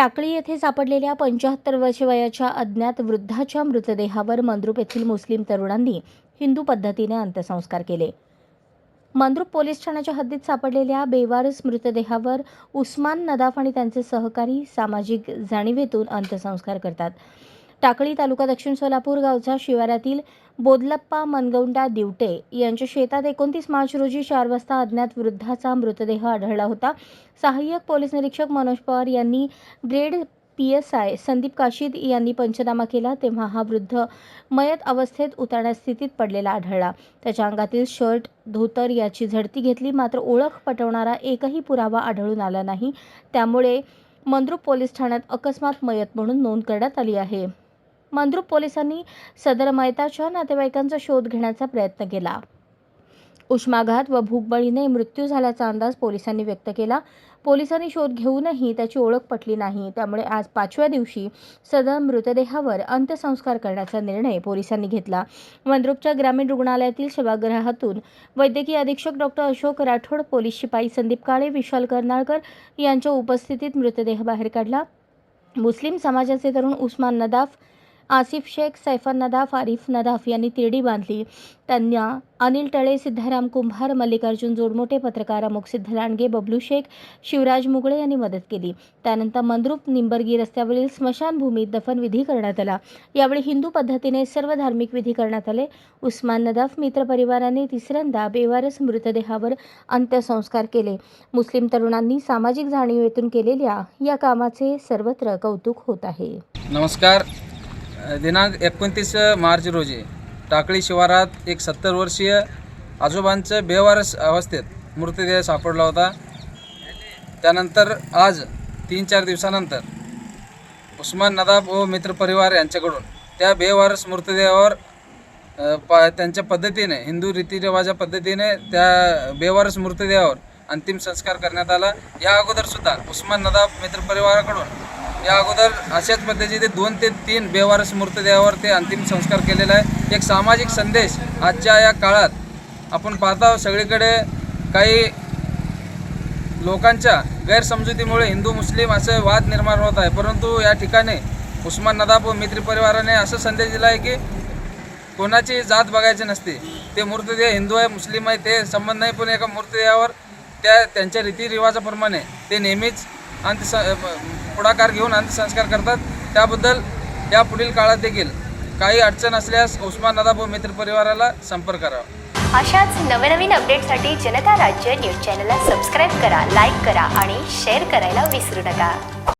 टाकळी येथे सापडलेल्या पंच्याहत्तर वर्ष वयाच्या अज्ञात वृद्धाच्या मृतदेहावर मंद्रुप येथील मुस्लिम तरुणांनी हिंदू पद्धतीने अंत्यसंस्कार केले. मंद्रुप पोलीस ठाण्याच्या हद्दीत सापडलेल्या बेवारस मृतदेहावर उस्मान नदाफ आणि त्यांचे सहकारी सामाजिक जाणीवेतून अंत्यसंस्कार करतात. टाकळी तालुका दक्षिण सोलापूर गावचा शिवारातील बोदलप्पा मनगौंडा दिवटे यांच्या शेतात एकोणतीस मार्च रोजी चार वाजता अज्ञात वृद्धाचा मृतदेह आढळला होता. सहाय्यक पोलीस निरीक्षक मनोज पवार यांनी grade P S I Sandeep Kashid यांनी पंचनामा केला तेव्हा हा वृद्ध मयत अवस्थेत उतारण्या स्थितीत पडलेला आढळला. त्याच्या अंगातील शर्ट धोतर याची झडती घेतली मात्र ओळख पटवणारा एकही पुरावा आढळून आला नाही. त्यामुळे मंद्रुप पोलीस ठाण्यात अकस्मात मयत म्हणून नोंद करण्यात आली आहे. मंद्रुप पोलिसांनी सदर मयताच्या नातेवाईकांचा शोध घेण्याचा प्रयत्न केला. उष्माघात व भूकबळीने मृत्यू झाल्याचा अंदाज पोलिसांनी व्यक्त केला. पोलिसांनी शोध घेऊनही त्याची ओळख पटली नाही. त्यामुळे आज पाचव्या दिवशी सदर मृतदेहावर अंत्यसंस्कार करण्याचा निर्णय पोलिसांनी घेतला. मंद्रुपच्या ग्रामीण रुग्णालयातील सभागृहातून वैद्यकीय अधीक्षक डॉक्टर अशोक राठोड पोलीस शिपाई संदीप काळे विशाल कर्नाळकर यांच्या उपस्थितीत मृतदेह बाहेर काढला. मुस्लिम समाजाचे तरुण उस्मान नदाफ आसिफ शेख सैफन नदाफ आरिफ नदाफ यांनी तिरडी बांधली. त्यांना अनिल टळे सिद्धाराम कुंभार मल्लिकार्जुन जोडमोटे पत्रकार अमुक सिद्ध लांडगे बबलू शेख शिवराज मुगळे यांनी मदत केली. त्यानंतर मंद्रुप निंबर्गी रस्त्यावरील स्मशानभूमीत दफनविधी करण्यात आला. यावेळी हिंदू पद्धतीने सर्व धार्मिक विधी करण्यात आले. उस्मान नदाफ मित्रपरिवाराने तिसऱ्यांदा बेवारस मृतदेहावर अंत्यसंस्कार केले. मुस्लिम तरुणांनी सामाजिक जाणीवेतून केलेल्या या कामाचे सर्वत्र कौतुक होत आहे. नमस्कार. दिनांक एकोणतीस मार्च रोजी टाकळी शिवारात एक सत्तर वर्षीय आजोबांचं बेवारस अवस्थेत मृतदेह सापडला होता. त्यानंतर आज तीन चार दिवसानंतर उस्मान नदाब व मित्रपरिवार यांच्याकडून त्या बेवारस मृतदेहावर प त्यांच्या पद्धतीने हिंदू रीतिरिवाजा पद्धतीने त्या बेवारस मृतदेहावर अंतिम संस्कार करण्यात आला. या अगोदरसुद्धा उस्मान नदाब मित्रपरिवाराकडून या अगोदर अशाच पद्धतीचे दोन ते तीन बेवारस मृतदेहावर ते अंतिम संस्कार केलेला आहे. एक सामाजिक संदेश आजच्या या काळात आपण पाहता सगळीकडे काही लोकांच्या गैरसमजुतीमुळे हिंदू मुस्लिम असे वाद निर्माण होत आहे. परंतु या ठिकाणी उस्मान नदाब व परिवाराने असा संदेश दिला आहे की कोणाची जात बघायची नसते. ते मृतदेह हिंदू आहे मुस्लिम आहे ते संबंध नाही पण एका मृतदेहावर त्या त्यांच्या रीतिरिवाजाप्रमाणे ते नेहमीच अंत्यस पुढाकार घेऊन अंत्यसंस्कार करतात. त्याबद्दल या पुढील काळात देखील काही अडचण असल्यास उस्मान व मित्र परिवाराला संपर्क करावा अशाच नवनवीन अपडेटसाठी जनता राज्य न्यूज चॅनलला सबस्क्राईब करा लाईक करा आणि शेअर करायला विसरू नका.